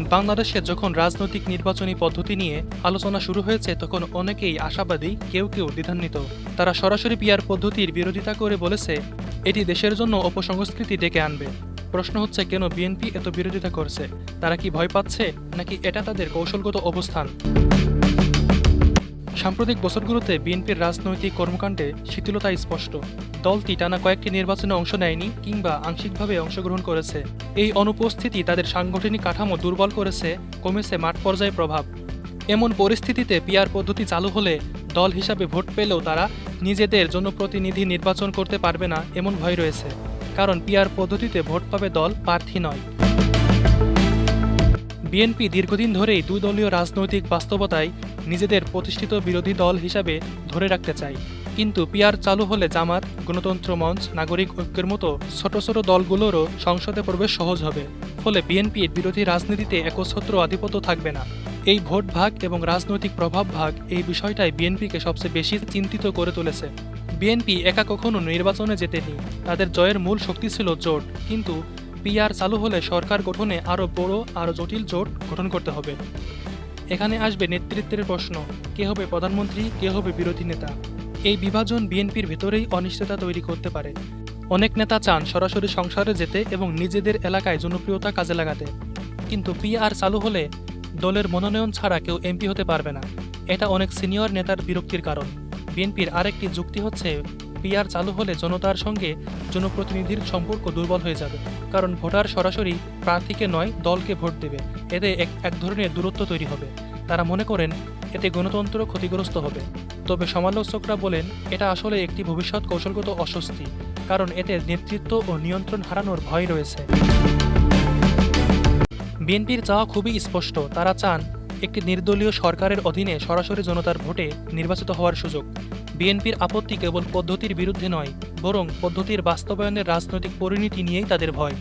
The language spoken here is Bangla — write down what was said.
বাংলাদেশে যখন রাজনৈতিক নির্বাচনী পদ্ধতি নিয়ে আলোচনা শুরু হয়েছে, তখন অনেকেই আশাবাদী কেউ কেউ দ্বিধান্বিত। তারা সরাসরি পিয়ার পদ্ধতির বিরোধিতা করে বলেছে, এটি দেশের জন্য অপসংস্কৃতি ডেকে আনবে। প্রশ্ন হচ্ছে, কেন বিএনপি এত বিরোধিতা করছে? তারা কি ভয় পাচ্ছে? নাকি এটা তাদের কৌশলগত অবস্থান? সাম্প্রতিক বছরগুলোতে বিএনপির রাজনৈতিক কর্মকাণ্ডে শিথিলতা স্পষ্ট। দলটি টানা কয়েকটি নির্বাচনে অংশ নেয়নি কিংবা আংশিকভাবে অংশগ্রহণ করেছে। এই অনুপস্থিতি তাদের সাংগঠনিক কাঠামো দুর্বল করেছে, কমেছে মাঠ পর্যায়ে প্রভাব। এমন পরিস্থিতিতে পিআর পদ্ধতি চালু হলে দল হিসাবে ভোট পেলেও তারা নিজেদের জনপ্রতিনিধি নির্বাচন করতে পারবে না এমন ভয় রয়েছে। কারণ পিআর পদ্ধতিতে ভোট পাবে দল প্রার্থী নয়। বিএনপি দীর্ঘদিন ধরেই দুই দলীয় রাজনৈতিক বাস্তবতায় নিজেদের প্রতিষ্ঠিত বিরোধী দল হিসাবে ধরে রাখতে চায়। কিন্তু পিয়ার চালু হলে জামাত, গণতন্ত্র মঞ্চ, নাগরিক ঐক্যের মতো ছোট ছোট দলগুলোরও সংসদে প্রবেশ সহজ হবে। ফলে বিএনপির বিরোধী রাজনীতিতে একচ্ছত্র আধিপত্য থাকবে না। এই ভোট ভাগ এবং রাজনৈতিক প্রভাব ভাগ এই বিষয়টাই বিএনপিকে সবচেয়ে বেশি চিন্তিত করে তুলেছে। বিএনপি একা কখনো নির্বাচনে জেতেনি। তাদের জয়ের মূল শক্তি ছিল জোট। কিন্তু পিআর চালু হলে সরকার গঠনে আরও বড় আরও জটিল জোট গঠন করতে হবে। এখানে আসবে নেতৃত্বের প্রশ্ন, কে হবে প্রধানমন্ত্রী, কে হবে বিরোধী নেতা? এই বিভাজন বিএনপির ভেতরেই অনিশ্চয়তা তৈরি করতে পারে। অনেক নেতা চান সরাসরি সংসারে যেতে এবং নিজেদের এলাকায় জনপ্রিয়তা কাজে লাগাতে। কিন্তু পিআর চালু হলে দলের মনোনয়ন ছাড়া কেউ এমপি হতে পারবে না। এটা অনেক সিনিয়র নেতার বিরক্তির কারণ। বিএনপির আরেকটি যুক্তি হচ্ছে পিআর চালু হলে জনতার সঙ্গে জনপ্রতিনিধির সম্পর্ক দুর্বল হয়ে যাবে, কারণ ভোটার সরাসরি প্রার্থীকে নয়, দলকে ভোট দেবে। এতে এক এক ধরনের দূরত্ব তৈরি হবে। তারা মনে করেন, এতে গণতন্ত্র ক্ষতিগ্রস্ত হবে। তবে সমালোচকরা বলেন, এটা আসলে একটি ভবিষ্যৎ কৌশলগত অস্বস্তি, কারণ এতে নেতৃত্ব ও নিয়ন্ত্রণ হারানোর ভয় রয়েছে। বিএনপির চাওয়া খুবই স্পষ্ট। তারা চান, একটি নির্দলীয় সরকারের অধীনে সরাসরি জনতার ভোটে নির্বাচিত হওয়ার সুযোগ। বিএনপির আপত্তি কেবল পদ্ধতির বিরুদ্ধে নয় বরং পদ্ধতির বাস্তবায়নের রাজনৈতিক পরিণতি নিয়েই তাদের ভয়।